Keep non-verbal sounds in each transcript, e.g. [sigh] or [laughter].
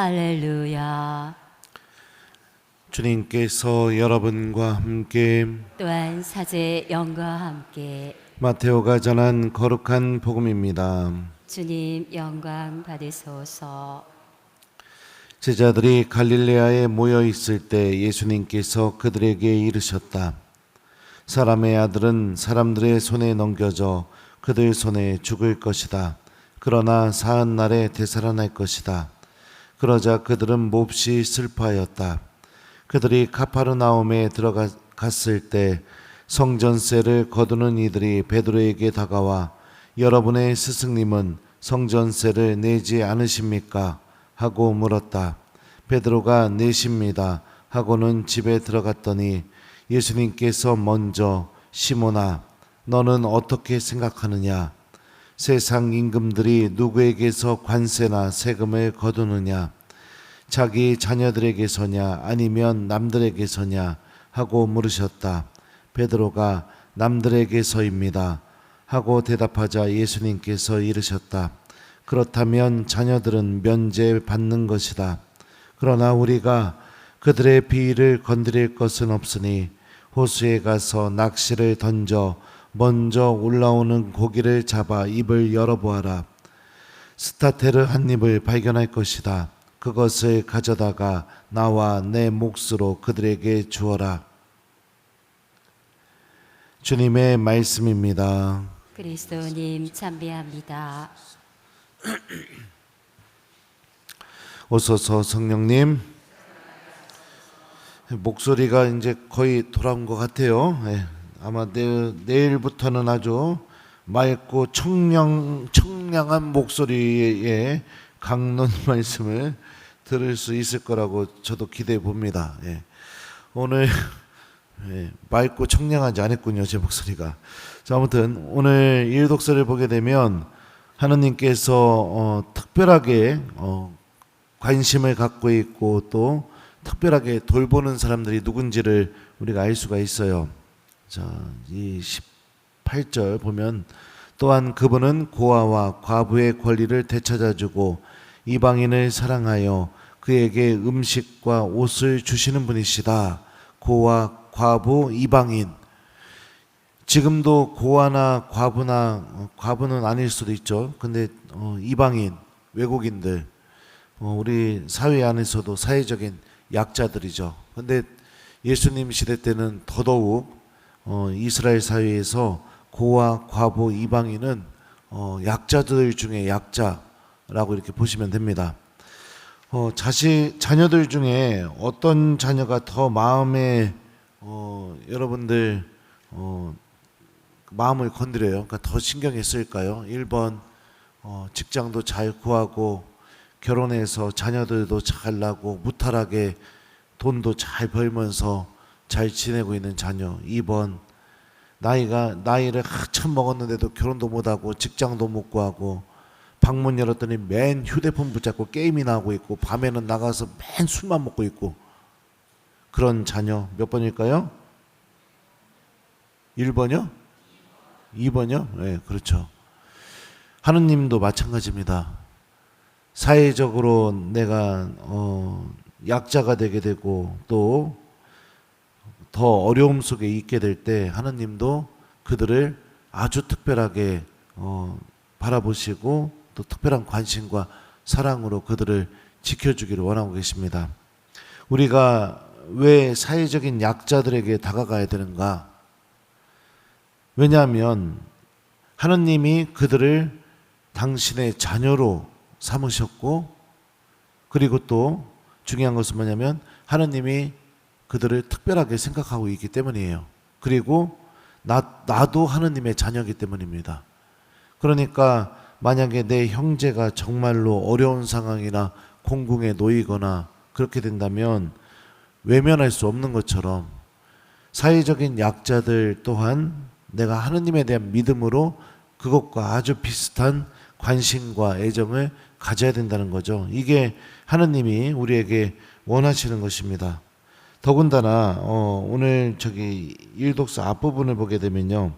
할렐루야. 주님께서 여러분과 함께 또한 사제 영과 함께 마테오가 전한 거룩한 복음입니다. 주님 영광 받으소서. 제자들이 갈릴레아에 모여 있을 때 예수님께서 그들에게 이르셨다. 사람의 아들은 사람들의 손에 넘겨져 그들 손에 죽을 것이다. 그러나 사한 날에 되살아날 것이다. 그러자 그들은 몹시 슬퍼하였다. 그들이 카파르나움에 들어갔을 때 성전세를 거두는 이들이 베드로에게 다가와 여러분의 스승님은 성전세를 내지 않으십니까? 하고 물었다. 베드로가 내십니다. 하고는 집에 들어갔더니 예수님께서 먼저 시몬아 너는 어떻게 생각하느냐? 세상 임금들이 누구에게서 관세나 세금을 거두느냐? 자기 자녀들에게서냐 아니면 남들에게서냐 하고 물으셨다. 베드로가 남들에게서입니다. 하고 대답하자 예수님께서 이르셨다. 그렇다면 자녀들은 면제받는 것이다. 그러나 우리가 그들의 비위를 건드릴 것은 없으니 호수에 가서 낚시를 던져 먼저 올라오는 고기를 잡아 입을 열어보아라. 스타테르 한 입을 발견할 것이다. 그것을 가져다가 나와 내 몫으로 그들에게 주어라. 주님의 말씀입니다. 그리스도님 참배합니다. 오소서 성령님 목소리가 이제 거의 돌아온 것 같아요. 예, 아마 내일, 내일부터는 아주 맑고 청량 청량한 목소리의 강론 [laughs] 말씀을 들을 수 있을 거라고 저도 기대해 봅니다. 예. 오늘 예, 맑고 청량하지 않았군요 제 목소리가. 자 아무튼 오늘 일독서를 보게 되면 하느님께서 어, 특별하게 어, 관심을 갖고 있고 또 특별하게 돌보는 사람들이 누군지를 우리가 알 수가 있어요. 자, 이 18절 보면 또한 그분은 고아와 과부의 권리를 되찾아주고 이방인을 사랑하여 그에게 음식과 옷을 주시는 분이시다. 고아, 과부, 이방인. 지금도 고아나 과부나 어, 과부는 아닐 수도 있죠. 근데 어, 이방인, 외국인들 어, 우리 사회 안에서도 사회적인 약자들이죠. 근데 예수님 시대 때는 더더욱 어, 이스라엘 사회에서 고아, 과부, 이방인은 어, 약자들 중에 약자 라고 이렇게 보시면 됩니다. 어, 자식 자녀들 중에 어떤 자녀가 더 마음에 어, 여러분들 어, 마음을 건드려요. 그러니까 더 신경이 쓰일까요? 1번 어, 직장도 잘 구하고 결혼해서 자녀들도 잘 나고 무탈하게 돈도 잘 벌면서 잘 지내고 있는 자녀. 2번 나이가 나이를 한참 먹었는데도 결혼도 못하고 직장도 못 구하고 방문 열었더니 맨 휴대폰 붙잡고 게임이나 하고 있고 밤에는 나가서 맨 술만 먹고 있고 그런 자녀 몇 번일까요? 1번이요? 2번이요? 네, 그렇죠. 하느님도 마찬가지입니다. 사회적으로 내가 어, 약자가 되게 되고 또 더 어려움 속에 있게 될 때 하느님도 그들을 아주 특별하게 어, 바라보시고 또 특별한 관심과 사랑으로 그들을 지켜주기를 원하고 계십니다. 우리가 왜 사회적인 약자들에게 다가가야 되는가? 왜냐하면 하느님이 그들을 당신의 자녀로 삼으셨고 그리고 또 중요한 것은 뭐냐면 하느님이 그들을 특별하게 생각하고 있기 때문이에요. 그리고 나, 나도 하느님의 자녀이기 때문입니다. 그러니까 만약에 내 형제가 정말로 어려운 상황이나 공궁에 놓이거나 그렇게 된다면 외면할 수 없는 것처럼 사회적인 약자들 또한 내가 하느님에 대한 믿음으로 그것과 아주 비슷한 관심과 애정을 가져야 된다는 거죠. 이게 하느님이 우리에게 원하시는 것입니다. 더군다나 어, 오늘 저기 일독서 앞부분을 보게 되면요.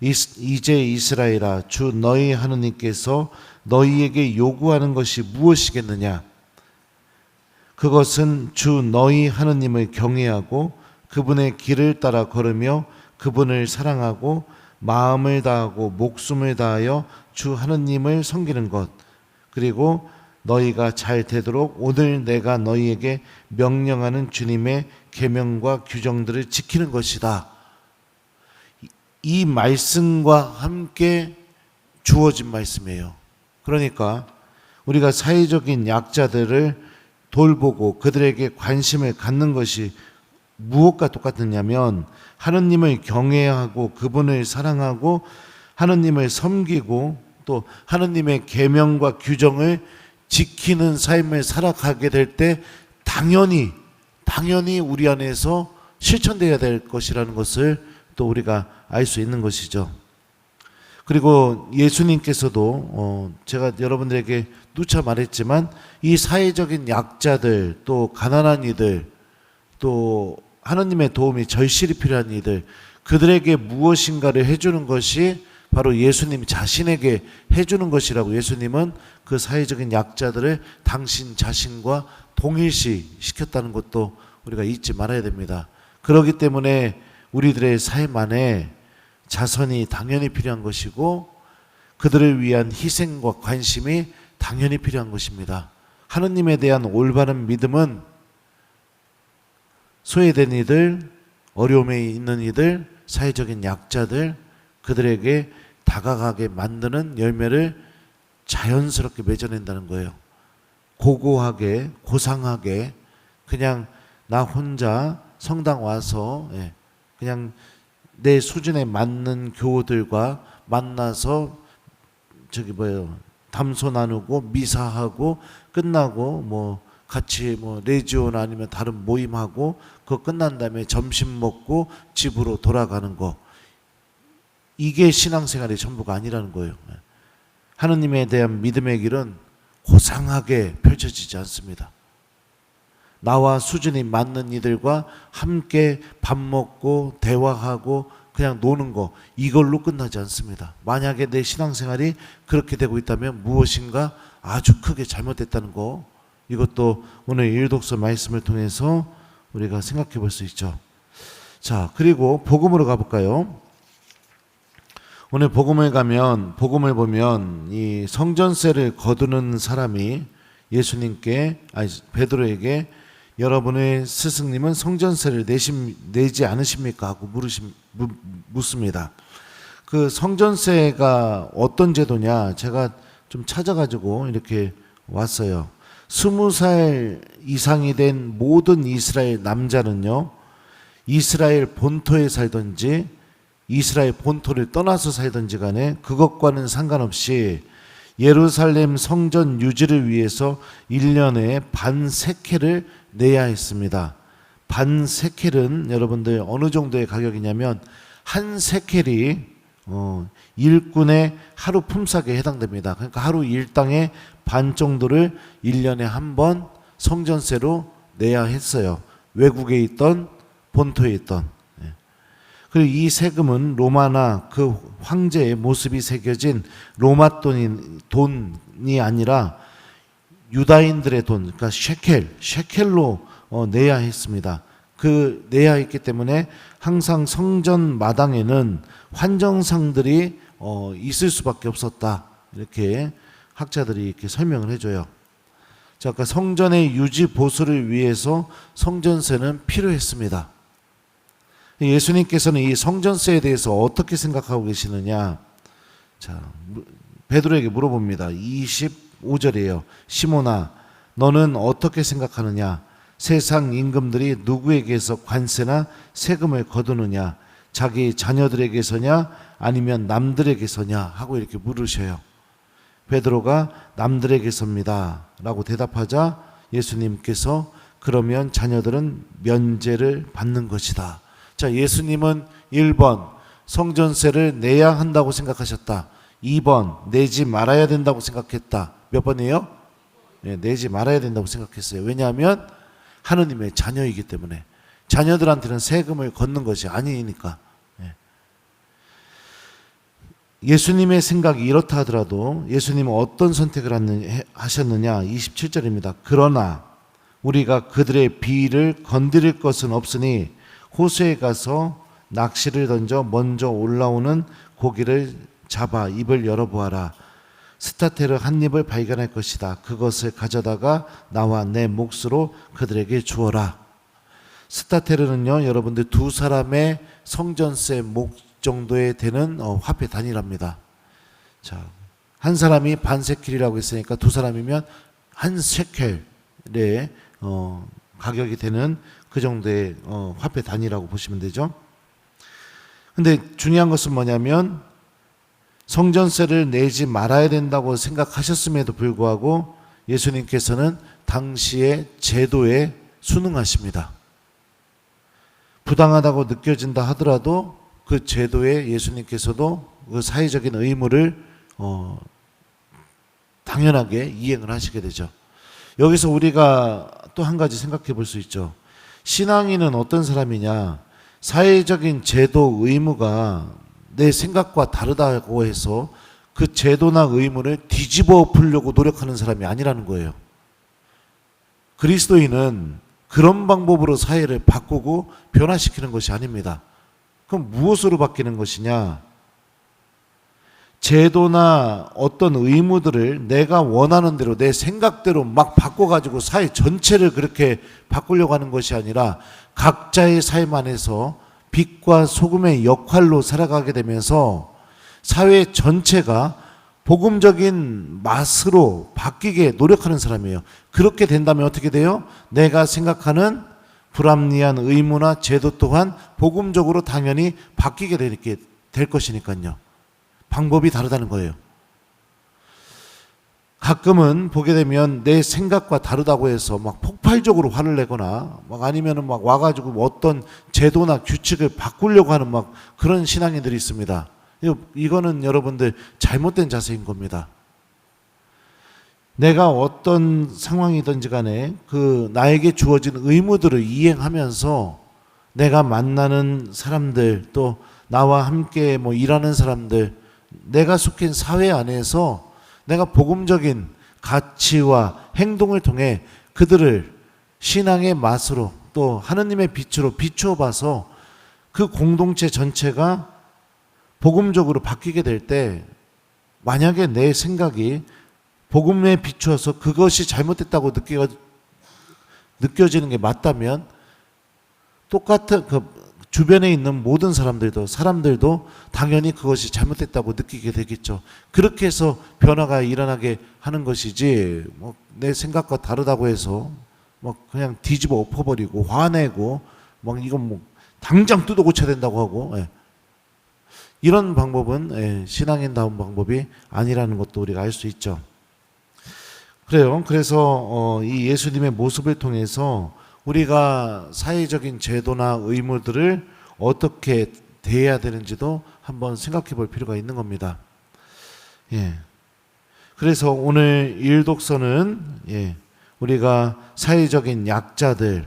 이제 이스라엘아 주 너희 하느님께서 너희에게 요구하는 것이 무엇이겠느냐? 그것은 주 너희 하느님을 경외하고 그분의 길을 따라 걸으며 그분을 사랑하고 마음을 다하고 목숨을 다하여 주 하느님을 섬기는 것 그리고 너희가 잘 되도록 오늘 내가 너희에게 명령하는 주님의 계명과 규정들을 지키는 것이다. 이- 이 말씀과 함께 주어진 말씀이에요. 그러니까 우리가 사회적인 약자들을 돌보고 그들에게 관심을 갖는 것이 무엇과 똑같느냐면 하느님을 경외하고 그분을 사랑하고 하느님을 섬기고 또 하느님의 계명과 규정을 지키는 삶을 살아가게 될 때 당연히 당연히 우리 안에서 실천되어야 될 것이라는 것을 또 우리가 알 수 있는 것이죠. 그리고 예수님께서도 어 제가 여러분들에게 누차 말했지만 이 사회적인 약자들 또 가난한 이들 또 하나님의 도움이 절실히 필요한 이들 그들에게 무엇인가를 해주는 것이 바로 예수님 자신에게 해주는 것이라고 예수님은 그 사회적인 약자들을 당신 자신과 동일시 시켰다는 것도 우리가 잊지 말아야 됩니다. 그렇기 때문에 우리들의 삶 안에 자선이 당연히 필요한 것이고 그들을 위한 희생과 관심이 당연히 필요한 것입니다. 하느님에 대한 올바른 믿음은 소외된 이들, 어려움에 있는 이들, 사회적인 약자들, 그들에게 다가가게 만드는 열매를 자연스럽게 맺어낸다는 거예요. 고고하게, 고상하게, 그냥 나 혼자 성당 와서, 예, 그냥 내 수준에 맞는 교우들과 만나서 저기 뭐예요 담소 나누고 미사하고 끝나고 뭐 같이 뭐 레지온 아니면 다른 모임하고 그거 끝난 다음에 점심 먹고 집으로 돌아가는 거 이게 신앙생활의 전부가 아니라는 거예요. 하느님에 대한 믿음의 길은 고상하게 펼쳐지지 않습니다. 나와 수준이 맞는 이들과 함께 밥 먹고 대화하고 그냥 노는 거 이걸로 끝나지 않습니다. 만약에 내 신앙생활이 그렇게 되고 있다면 무엇인가 아주 크게 잘못됐다는 거 이것도 오늘 일독서 말씀을 통해서 우리가 생각해 볼 수 있죠. 자, 그리고 복음으로 가볼까요? 오늘 복음을 가면 복음을 보면 이 성전세를 거두는 사람이 예수님께 아니 베드로에게 여러분의 스승님은 성전세를 내심, 내지 않으십니까 하고 물으심, 무, 묻습니다. 그 성전세가 어떤 제도냐 제가 좀 찾아가지고 이렇게 왔어요. 스무 살 이상이 된 모든 이스라엘 남자는요 이스라엘 본토에 살든지 이스라엘 본토를 떠나서 살든지 간에 그것과는 상관없이 예루살렘 성전 유지를 위해서 1년에 반 세켈을 내야 했습니다. 반 세켈은 여러분들 어느 정도의 가격이냐면 한 세켈이 어, 일꾼의 하루 품삯에 해당됩니다. 그러니까 하루 일당의 반 정도를 1년에 한 번 성전세로 내야 했어요. 외국에 있던 본토에 있던 예. 그리고 이 세금은 로마나 그 황제의 모습이 새겨진 로마 돈이, 돈이 아니라 유다인들의 돈, 그러니까 셰켈, 셰켈로 어, 내야 했습니다. 그 내야 했기 때문에 항상 성전 마당에는 환정상들이 어, 있을 수밖에 없었다. 이렇게 학자들이 이렇게 설명을 해줘요. 자, 아까 성전의 유지 보수를 위해서 성전세는 필요했습니다. 예수님께서는 이 성전세에 대해서 어떻게 생각하고 계시느냐? 자, 무- 베드로에게 물어봅니다. 25절이에요. 시몬아, 너는 어떻게 생각하느냐? 세상 임금들이 누구에게서 관세나 세금을 거두느냐? 자기 자녀들에게서냐? 아니면 남들에게서냐? 하고 이렇게 물으셔요. 베드로가 남들에게서입니다. 라고 대답하자 예수님께서 그러면 자녀들은 면제를 받는 것이다. 자, 예수님은 1번 성전세를 내야 한다고 생각하셨다. 2번 내지 말아야 된다고 생각했다. 몇 번이에요? 네, 내지 말아야 된다고 생각했어요. 왜냐하면 하느님의 자녀이기 때문에 자녀들한테는 세금을 걷는 것이 아니니까. 예. 예수님의 생각이 이렇다 하더라도 예수님은 어떤 선택을 하셨느냐? 27절입니다. 그러나 우리가 그들의 비위를 건드릴 것은 없으니 호수에 가서 낚시를 던져 먼저 올라오는 고기를 잡아 입을 열어보아라. 스타테르 한 입을 발견할 것이다. 그것을 가져다가 나와 내 몫으로 그들에게 주어라. 스타테르는요, 여러분들 두 사람의 성전세 목 정도에 되는 어, 화폐 단위랍니다. 자, 한 사람이 반 세켈이라고 했으니까 두 사람이면 한 세켈의 어, 가격이 되는 그 정도의 어, 화폐 단위라고 보시면 되죠. 근데 중요한 것은 뭐냐면 성전세를 내지 말아야 된다고 생각하셨음에도 불구하고 예수님께서는 당시의 제도에 순응하십니다. 부당하다고 느껴진다 하더라도 그 제도에 예수님께서도 그 사회적인 의무를 어, 당연하게 이행을 하시게 되죠. 여기서 우리가 또 한 가지 생각해 볼 수 있죠. 신앙인은 어떤 사람이냐? 사회적인 제도 의무가 내 생각과 다르다고 해서 그 제도나 의무를 뒤집어 풀려고 노력하는 사람이 아니라는 거예요. 그리스도인은 그런 방법으로 사회를 바꾸고 변화시키는 것이 아닙니다. 그럼 무엇으로 바뀌는 것이냐? 제도나 어떤 의무들을 내가 원하는 대로 내 생각대로 막 바꿔가지고 사회 전체를 그렇게 바꾸려고 하는 것이 아니라 각자의 삶 안에서 빛과 소금의 역할로 살아가게 되면서 사회 전체가 복음적인 맛으로 바뀌게 노력하는 사람이에요. 그렇게 된다면 어떻게 돼요? 내가 생각하는 불합리한 의무나 제도 또한 복음적으로 당연히 바뀌게 될 것이니까요. 방법이 다르다는 거예요. 가끔은 보게 되면 내 생각과 다르다고 해서 막 폭발적으로 화를 내거나 막 아니면은 막 와가지고 뭐 어떤 제도나 규칙을 바꾸려고 하는 막 그런 신앙인들이 있습니다. 이거- 이거는 여러분들 잘못된 자세인 겁니다. 내가 어떤 상황이든지 간에 그 나에게 주어진 의무들을 이행하면서 내가 만나는 사람들 또 나와 함께 뭐 일하는 사람들 내가 속한 사회 안에서 내가 복음적인 가치와 행동을 통해 그들을 신앙의 맛으로 또 하느님의 빛으로 비추어 봐서 그 공동체 전체가 복음적으로 바뀌게 될 때 만약에 내 생각이 복음에 비추어서 그것이 잘못됐다고 느끼, 느껴지는 게 맞다면 똑같은 그 주변에 있는 모든 사람들도 사람들도 당연히 그것이 잘못됐다고 느끼게 되겠죠. 그렇게 해서 변화가 일어나게 하는 것이지 뭐 내 생각과 다르다고 해서 뭐 그냥 뒤집어 엎어버리고 화내고 막 이건 뭐 당장 뜯어 고쳐야 된다고 하고 예. 이런 방법은 예, 신앙인다운 방법이 아니라는 것도 우리가 알 수 있죠. 그래요. 그래서 어, 이 예수님의 모습을 통해서 우리가 사회적인 제도나 의무들을 어떻게 대해야 되는지도 한번 생각해 볼 필요가 있는 겁니다. 예. 그래서 오늘 일독서는 예, 우리가 사회적인 약자들에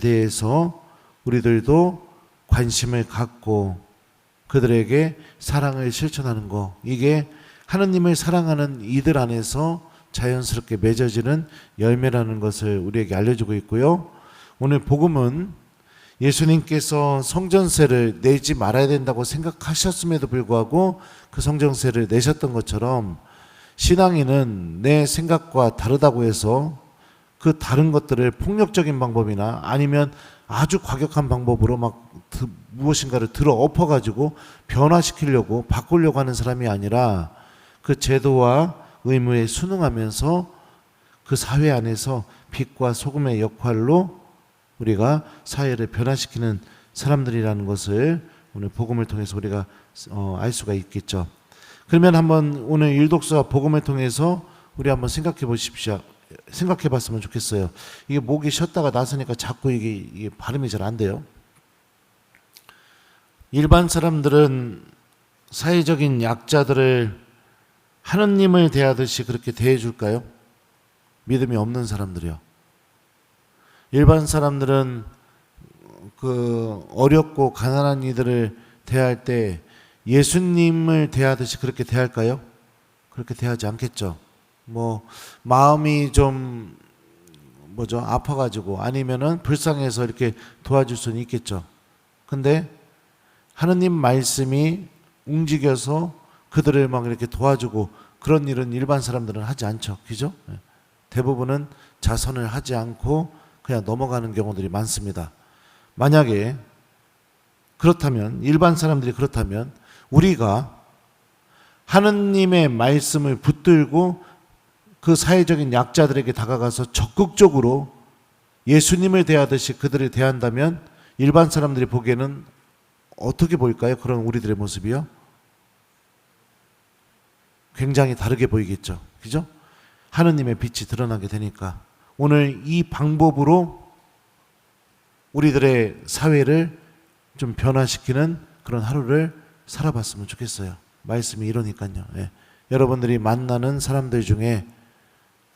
대해서 우리들도 관심을 갖고 그들에게 사랑을 실천하는 거 이게 하느님을 사랑하는 이들 안에서 자연스럽게 맺어지는 열매라는 것을 우리에게 알려주고 있고요. 오늘 복음은 예수님께서 성전세를 내지 말아야 된다고 생각하셨음에도 불구하고 그 성전세를 내셨던 것처럼 신앙인은 내 생각과 다르다고 해서 그 다른 것들을 폭력적인 방법이나 아니면 아주 과격한 방법으로 막 드- 무엇인가를 들어 엎어가지고 변화시키려고 바꾸려고 하는 사람이 아니라 그 제도와 의무에 순응하면서 그 사회 안에서 빛과 소금의 역할로 우리가 사회를 변화시키는 사람들이라는 것을 오늘 복음을 통해서 우리가 어, 알 수가 있겠죠. 그러면 한번 오늘 일독서와 복음을 통해서 우리 한번 생각해 보십시오. 생각해 봤으면 좋겠어요. 이게 목이 쉬었다가 나서니까 자꾸 이게, 이게 발음이 잘 안 돼요. 일반 사람들은 사회적인 약자들을 하느님을 대하듯이 그렇게 대해 줄까요? 믿음이 없는 사람들이요. 일반 사람들은 그 어렵고 가난한 이들을 대할 때 예수님을 대하듯이 그렇게 대할까요? 그렇게 대하지 않겠죠. 뭐 마음이 좀 뭐죠 아파가지고 아니면은 불쌍해서 이렇게 도와줄 수는 있겠죠. 근데 하느님 말씀이 움직여서 그들을 막 이렇게 도와주고 그런 일은 일반 사람들은 하지 않죠. 그죠? 예. 대부분은 자선을 하지 않고 그냥 넘어가는 경우들이 많습니다. 만약에 그렇다면 일반 사람들이 그렇다면 우리가 하느님의 말씀을 붙들고 그 사회적인 약자들에게 다가가서 적극적으로 예수님을 대하듯이 그들을 대한다면 일반 사람들이 보기에는 어떻게 보일까요? 그런 우리들의 모습이요? 굉장히 다르게 보이겠죠. 그죠? 하느님의 빛이 드러나게 되니까 오늘 이 방법으로 우리들의 사회를 좀 변화시키는 그런 하루를 살아봤으면 좋겠어요. 말씀이 이러니까요. 예. 여러분들이 만나는 사람들 중에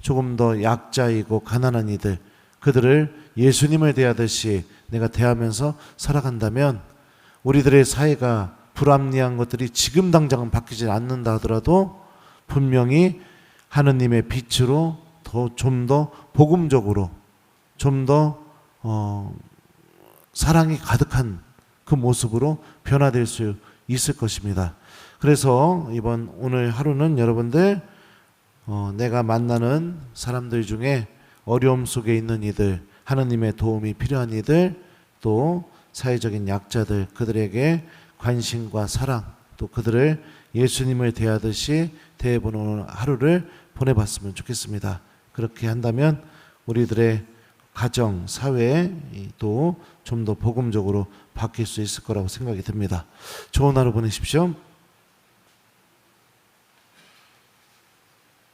조금 더 약자이고 가난한 이들, 그들을 예수님을 대하듯이 내가 대하면서 살아간다면 우리들의 사회가 불합리한 것들이 지금 당장은 바뀌지 않는다 하더라도 분명히 하느님의 빛으로 더 좀 더 복음적으로 좀더 어, 사랑이 가득한 그 모습으로 변화될 수 있을 것입니다. 그래서 이번 오늘 하루는 여러분들 어, 내가 만나는 사람들 중에 어려움 속에 있는 이들, 하느님의 도움이 필요한 이들, 또 사회적인 약자들, 그들에게 관심과 사랑, 또 그들을 예수님을 대하듯이 대해보는 하루를 보내봤으면 좋겠습니다. 그렇게 한다면 우리들의 가정, 사회 또 좀 더 복음적으로 바뀔 수 있을 거라고 생각이 듭니다. 좋은 하루 보내십시오.